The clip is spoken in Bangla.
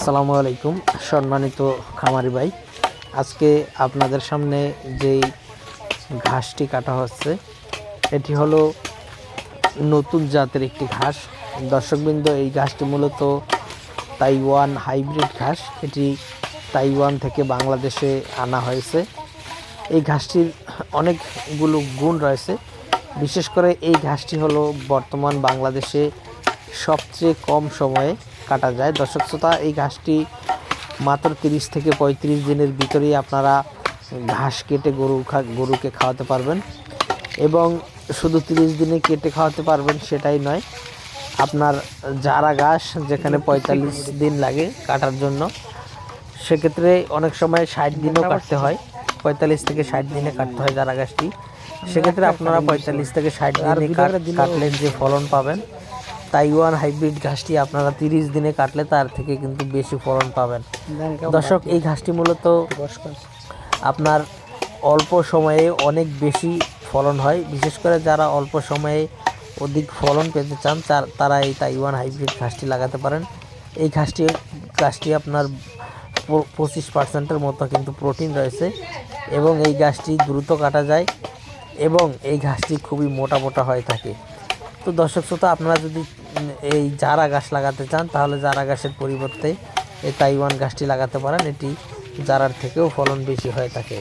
আসসালামু আলাইকুম, সম্মানিত খামারি ভাই। আজকে আপনাদের সামনে যেই ঘাসটি কাটা হচ্ছে, এটি হলো নতুন জাতের একটি ঘাস। দর্শকবৃন্দ, এই ঘাসটি মূলত তাইওয়ান হাইব্রিড ঘাস। এটি তাইওয়ান থেকে বাংলাদেশে আনা হয়েছে। এই ঘাসটির অনেকগুলো গুণ রয়েছে। বিশেষ করে এই ঘাসটি হলো বর্তমান বাংলাদেশে সবচেয়ে কম সময়ে কাটা যায়। দর্শক শ্রোতা, এই ঘাসটি মাত্র তিরিশ থেকে পঁয়ত্রিশ দিনের ভিতরেই আপনারা ঘাস কেটে গরু গরুকে খাওয়াতে পারবেন এবং শুধু তিরিশ দিনে কেটে খাওয়াতে পারবেন সেটাই নয়, আপনার জারা ঘাস যেখানে পঁয়তাল্লিশ দিন লাগে কাটার জন্য, সেক্ষেত্রে অনেক সময় ষাট দিনও কাটতে হয়, পঁয়তাল্লিশ থেকে ষাট দিনে কাটতে হয় চারা গাছটি সেক্ষেত্রে আপনারা পঁয়তাল্লিশ থেকে ষাট দিনে কাট- কাটলে যে ফলন পাবেন তাইওয়ান হাইব্রিড ঘাসটি আপনারা তিরিশ দিনে কাটলে তার থেকে কিন্তু বেশি ফলন পাবেন। দর্শক এই ঘাসটি মূলত আপনার অল্প সময়ে অনেক বেশি ফলন হয়। বিশেষ করে যারা অল্প সময়ে অধিক ফলন পেতে চান তার- তারা এই তাইওয়ান হাইব্রিড ঘাসটি লাগাতে পারেন। এই ঘাসটি ঘাসটি আপনার পঁচিশ পার্সেন্টের মতো কিন্তু প্রোটিন রয়েছে এবং এই গাছটি দ্রুত কাটা যায় এবং এই ঘাসটি খুবই মোটা মোটা হয়ে থাকে। তো দর্শক শ্রোতা, আপনারা যদি এই জারা গাছ লাগাতে চান, তাহলে জারা গাছের পরিবর্তে এই তাইওয়ান গাছটি লাগাতে পারেন। এটি জারার থেকেও ফলন বেশি হয়ে থাকে।